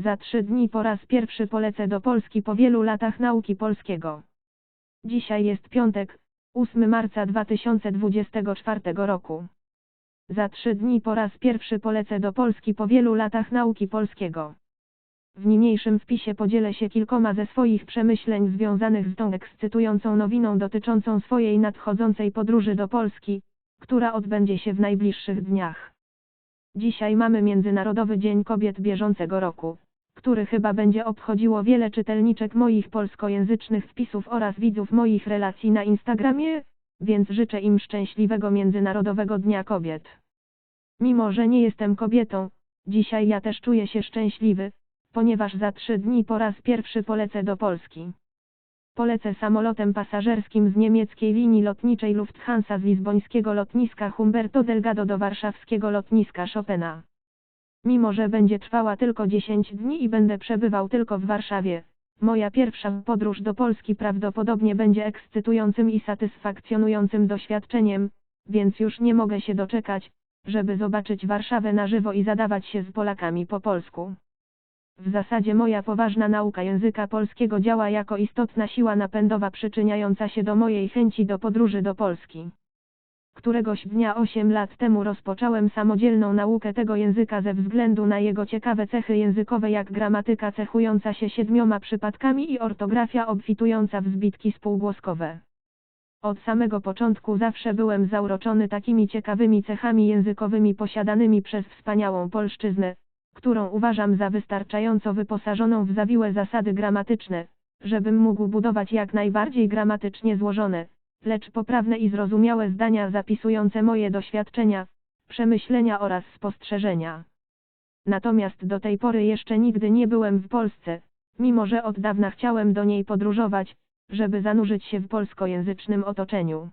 Za trzy dni po raz pierwszy polecę do Polski po wielu latach nauki polskiego. Dzisiaj jest piątek, 8 marca 2024 roku. Za trzy dni po raz pierwszy polecę do Polski po wielu latach nauki polskiego. W niniejszym wpisie podzielę się kilkoma ze swoich przemyśleń związanych z tą ekscytującą nowiną dotyczącą swojej nadchodzącej podróży do Polski, która odbędzie się w najbliższych dniach. Dzisiaj mamy Międzynarodowy Dzień Kobiet bieżącego roku, który chyba będzie obchodziło wiele czytelniczek moich polskojęzycznych wpisów oraz widzów moich relacji na Instagramie, więc życzę im szczęśliwego Międzynarodowego Dnia Kobiet. Mimo, że nie jestem kobietą, dzisiaj ja też czuję się szczęśliwy, ponieważ za trzy dni po raz pierwszy polecę do Polski. Polecę samolotem pasażerskim z niemieckiej linii lotniczej Lufthansa z lizbońskiego lotniska Humberto Delgado do warszawskiego lotniska Chopina. Mimo, że będzie trwała tylko 10 dni i będę przebywał tylko w Warszawie, moja pierwsza podróż do Polski prawdopodobnie będzie ekscytującym i satysfakcjonującym doświadczeniem, więc już nie mogę się doczekać, żeby zobaczyć Warszawę na żywo i zadawać się z Polakami po polsku. W zasadzie moja poważna nauka języka polskiego działa jako istotna siła napędowa przyczyniająca się do mojej chęci do podróży do Polski. Któregoś dnia 8 lat temu rozpocząłem samodzielną naukę tego języka ze względu na jego ciekawe cechy językowe jak gramatyka cechująca się siedmioma przypadkami i ortografia obfitująca w zbitki spółgłoskowe. Od samego początku zawsze byłem zauroczony takimi ciekawymi cechami językowymi posiadanymi przez wspaniałą polszczyznę, którą uważam za wystarczająco wyposażoną w zawiłe zasady gramatyczne, żebym mógł budować jak najbardziej gramatycznie złożone, lecz poprawne i zrozumiałe zdania zapisujące moje doświadczenia, przemyślenia oraz spostrzeżenia. Natomiast do tej pory jeszcze nigdy nie byłem w Polsce, mimo że od dawna chciałem do niej podróżować, żeby zanurzyć się w polskojęzycznym otoczeniu.